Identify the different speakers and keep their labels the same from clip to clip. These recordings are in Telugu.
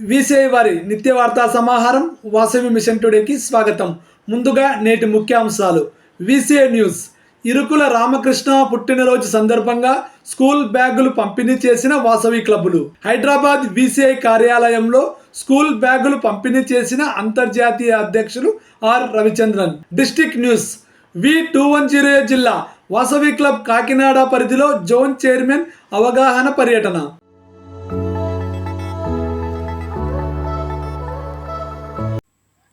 Speaker 1: విసిఐ వారి నిత్య వార్తా సమాహారం వాసవి మిషన్ టుడేకి స్వాగతం. ముందుగా నేటి ముఖ్యాంశాలు. విసిఐ న్యూస్ ఇరుకుల రామకృష్ణ పుట్టినరోజు సందర్భంగా స్కూల్ బ్యాగులు పంపిణీ చేసిన వాసవి క్లబ్బులు. హైదరాబాద్ వీసీఐ కార్యాలయంలో స్కూల్ బ్యాగులు పంపిణీ చేసిన అంతర్జాతీయ అధ్యక్షులు R Ravichandran. District news. V two one zero జిల్లా వాసవి క్లబ్ కాకినాడ పరిధిలో జోన్ చైర్మన్ అవగాహన పర్యటన.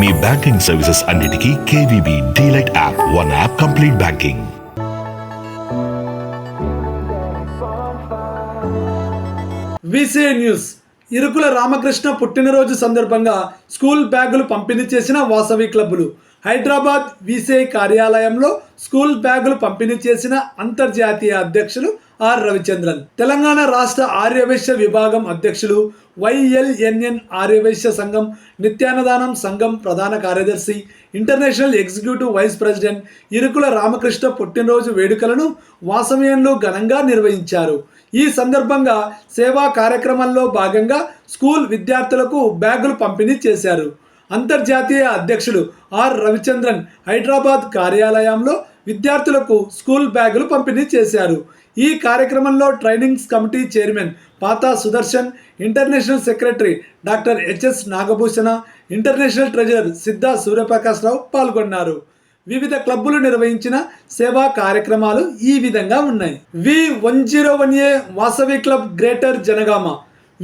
Speaker 2: మీ బ్యాంకింగ్ సర్వీసెస్ అన్నిటికీ KVB DLite app one app complete banking.
Speaker 1: విసే news. Irukula Ramakrishna పుట్టినరోజు సందర్భంగా స్కూల్ బ్యాగులు పంపిణీ చేసిన వాసవి క్లబ్బులు. హైదరాబాద్ విసిఐ కార్యాలయంలో స్కూల్ బ్యాగులు పంపిణీ చేసిన అంతర్జాతీయ అధ్యక్షులు ఆర్ రవిచంద్రన్. తెలంగాణ రాష్ట్ర ఆర్యవైశ్య విభాగం అధ్యక్షులు వైఎల్ఎన్ఎన్ ఆర్యవైశ్య సంఘం నిత్యాన్నదానం సంఘం ప్రధాన కార్యదర్శి international executive vice president Irukula Ramakrishna పుట్టినరోజు వేడుకలను వాసమయంలో ఘనంగా నిర్వహించారు. ఈ సందర్భంగా సేవా కార్యక్రమంలో భాగంగా స్కూల్ విద్యార్థులకు బ్యాగులు పంపిణీ చేశారు. అంతర్జాతీయ అధ్యక్షులు ఆర్ రవిచంద్రన్ హైదరాబాద్ కార్యాలయంలో విద్యార్థులకు స్కూల్ బ్యాగులు పంపిణీ చేశారు. ఈ కార్యక్రమంలో trainings committee chairman Patha Sudarshan international secretary doctor HS Nagabhushana international treasurer Siddha Suryaprakashrao పాల్గొన్నారు. వివిధ క్లబ్బులు నిర్వహించిన సేవా కార్యక్రమాలు ఈ విధంగా ఉన్నాయి. V one zero one A Vasavi club greater Janagama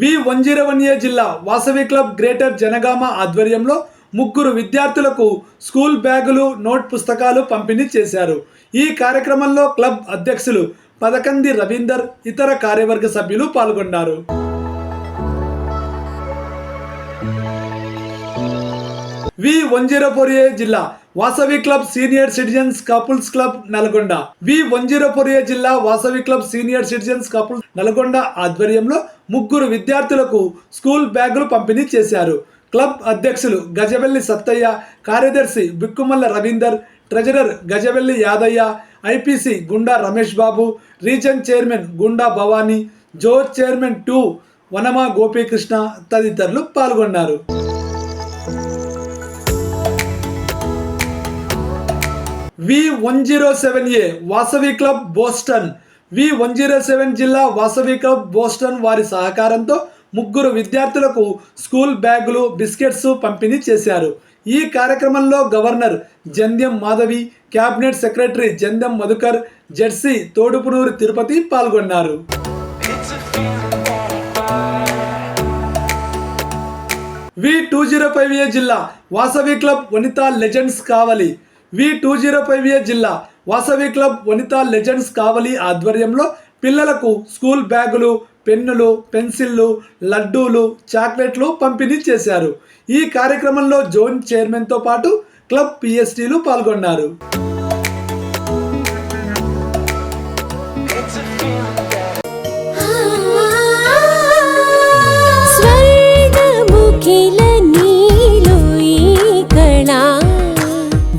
Speaker 1: V one zero one A జిల్లా వాసవి క్లబ్ గ్రేటర్ జనగామ ఆధ్వర్యంలో ముగ్గురు విద్యార్థులకు స్కూల్ బ్యాగులు నోట్ పుస్తకాలు పంపిణీ చేశారు. ఈ కార్యక్రమంలో క్లబ్ అధ్యక్షులు పదకంది రవీందర్ ఇతర కార్యవర్గ సభ్యులు పాల్గొన్నారు. V one zero four A జిల్లా Vasavi club senior citizens couples club Nalgonda. V one zero four A జిల్లా Vasavi club senior citizens couples Nalgonda ఆధ్వర్యంలో ముగ్గురు విద్యార్థులకు స్కూల్ బ్యాగులు పంపిణీ చేశారు. క్లబ్ అధ్యక్షులు గజవెల్లి సత్తయ్య కార్యదర్శి Bikkumalla Ravinder treasurer Gajavelli Yadaiah IPC Gunda Ramesh Babu region chairman Gunda Bhavani zone chairman two Vanama Gopikrishna తదితరులు పాల్గొన్నారు. V one zero seven A Vasavi club Boston V one zero seven జిల్లా వాసవి క్లబ్ బోస్టన్ వారి సహకారంతో ముగ్గురు విద్యార్థులకు స్కూల్ బ్యాగులు బిస్కెట్స్ పంపిణీ చేశారు. ఈ కార్యక్రమంలో governor Jandhyam Madhavi cabinet secretary Jandhyam Madhukar Jersey Thodupunuru Tirupati పాల్గొన్నారు. V two zero five A జిల్లా Vasavi club Vanitha legends Kavali. V two zero five A జిల్లా వాసవి క్లబ్ వనితా లెజెండ్స్ కావలి ఆధ్వర్యంలో పిల్లలకు స్కూల్ బ్యాగులు పెన్నులు పెన్సిళ్ళు లడ్డూలు చాక్లెట్లు పంపిణీ చేశారు. ఈ కార్యక్రమంలో జోన్ చైర్మన్తో పాటు క్లబ్ పిఎస్టీలు పాల్గొన్నారు.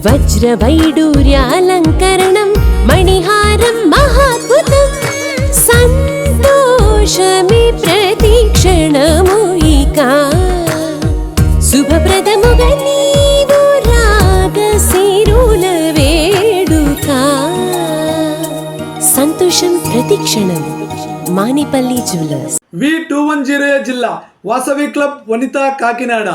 Speaker 3: వజ్రవైడూర్యాలంకరణం మణిహారం మహాద్భుతం సంతోషమి ప్రతిక్షణము ఇక. సంతోషం ప్రతిక్షణం Manipalli
Speaker 1: jewellers. V two one zero జిల్లా Vasavi club Vanitha Kakinada.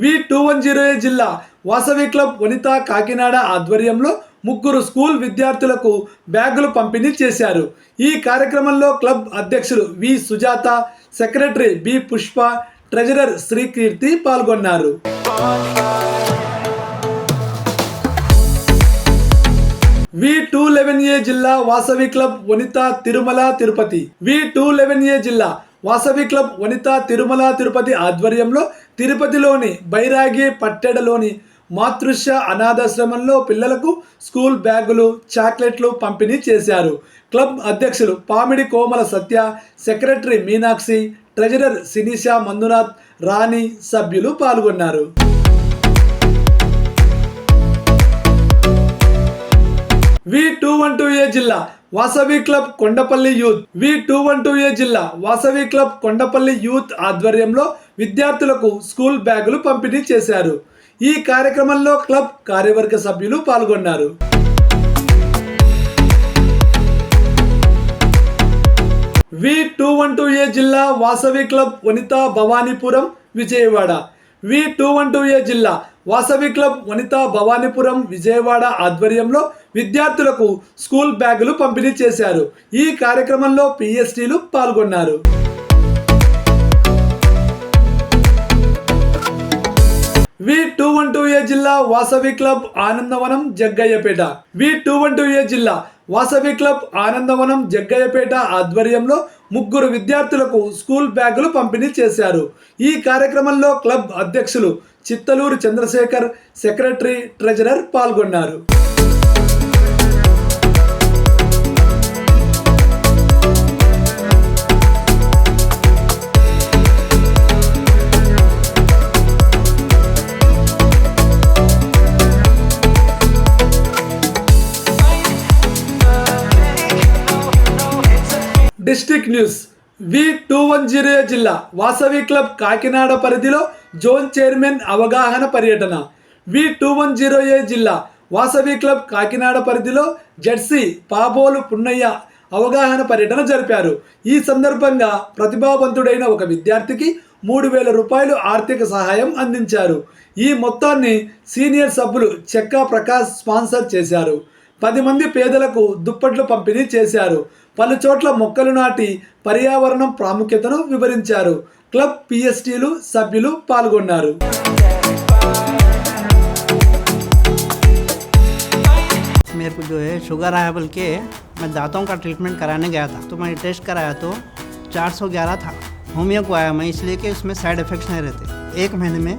Speaker 1: V two one zero A జిల్లా వాసవి క్లబ్ వనిత కాకినాడ ఆధ్వర్యంలో ముగ్గురు స్కూల్ విద్యార్థులకు బ్యాగులు పంపిణీ చేశారు. ఈ కార్యక్రమంలో క్లబ్ అధ్యక్షులు V Sujatha secretary B Pushpa treasurer Srikeerthi పాల్గొన్నారు. వి టూ లెవెన్ ఏ జిల్లా Vasavi club Vanitha Tirumala Tirupati. V two eleven A జిల్లా వాసవి క్లబ్ వనిత తిరుమల తిరుపతి ఆధ్వర్యంలో తిరుపతిలోని బైరాగి పట్టెడలోని మాతృశ అనాథాశ్రమంలో పిల్లలకు స్కూల్ బ్యాగులు చాక్లెట్లు పంపిణీ చేశారు. క్లబ్ అధ్యక్షులు పామిడి కోమల సత్య సెక్రటరీ మీనాక్షి ట్రెజరర్ సినీషా మంజునాథ్ రాణి సభ్యులు పాల్గొన్నారు. V two one two A జిల్లా Vasavi club Kondapalli youth. V two one two A జిల్లా? వాసవి క్లబ్ కొండపల్లి యూత్ ఆధ్వర్యంలో విద్యార్థులకు స్కూల్ బ్యాగులు పంపిణీ చేశారు. ఈ కార్యక్రమంలో క్లబ్ కార్యవర్గ సభ్యులు పాల్గొన్నారు. V two one two A జిల్లా? Vasavi club Vanitha Bhavanipuram Vijayawada. V two one two A జిల్లా? వాసవి క్లబ్ వనిత భవానీపురం విజయవాడ ఆధ్వర్యంలో విద్యార్థులకు స్కూల్ బ్యాగులు పంపిణీ చేశారు. ఈ కార్యక్రమంలో పిఎస్టీలు పాల్గొన్నారు. V two one two A జిల్లా Vasavi club Anandavanam Jaggayyapeta. V two one two A జిల్లా వాసవి క్లబ్ ఆనందవనం జగ్గయ్యపేట ఆధ్వర్యంలో ముగ్గురు విద్యార్థులకు స్కూల్ బ్యాగులు పంపిణీ చేశారు. ఈ కార్యక్రమంలో క్లబ్ అధ్యక్షులు చిత్తలూరు చంద్రశేఖర్ సెక్రటరీ ట్రెజరర్ పాల్గొన్నారు. District news. V two one zero జిల్లా వాసవి క్లబ్ కాకినాడ పరిధిలో జోన్ చైర్మన్ అవగాహన పర్యటన. V two one zero A జిల్లా వాసవి క్లబ్ కాకినాడ పరిధిలో జెర్సీ పాబోలు పున్నయ్య అవగాహన పర్యటన జరిపారు. ఈ సందర్భంగా ప్రతిభావంతుడైన ఒక విద్యార్థికి మూడు వేల రూపాయలు ఆర్థిక సహాయం అందించారు. ఈ మొత్తాన్ని సీనియర్ సభ్యులు చెక్కా ప్రకాష్ స్పాన్సర్ చేశారు. పది మంది పేదలకు దుప్పట్లు పంపిణీ చేశారు పలు చోట్ల మొక్కలు నాటి పర్యావరణం ప్రాముఖ్యతను వివరించారు క్లబ్ పిఎస్టీలు సభ్యులు పాల్గొన్నారు
Speaker 4: मेरे को जो है शुगर आया बोल के मैं दांतों का ट्रीटमेंट कराने गया था तो मैंने टेस्ट कराया तो 411 था होमियो को आया मैं इसलिए कि उसमें साइड इफ़ेक्ट्स नहीं रहते एक महीने में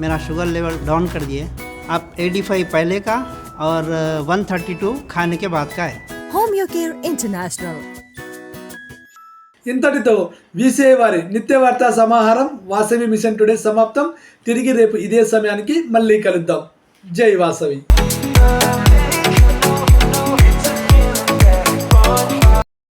Speaker 4: मेरा शुगर लेवल डाउन कर दिए अब 85 पहले का और 132 खाने के बाद का है
Speaker 5: Home Care International.
Speaker 1: ఇంతటితో వీసే వారి నిత్య వార్తా సమాహారం వాసవి మిషన్ టుడే సమాప్తం తిరిగి రేపు ఇదే సమయానికి మళ్ళీ కలుద్దాం జై వాసవి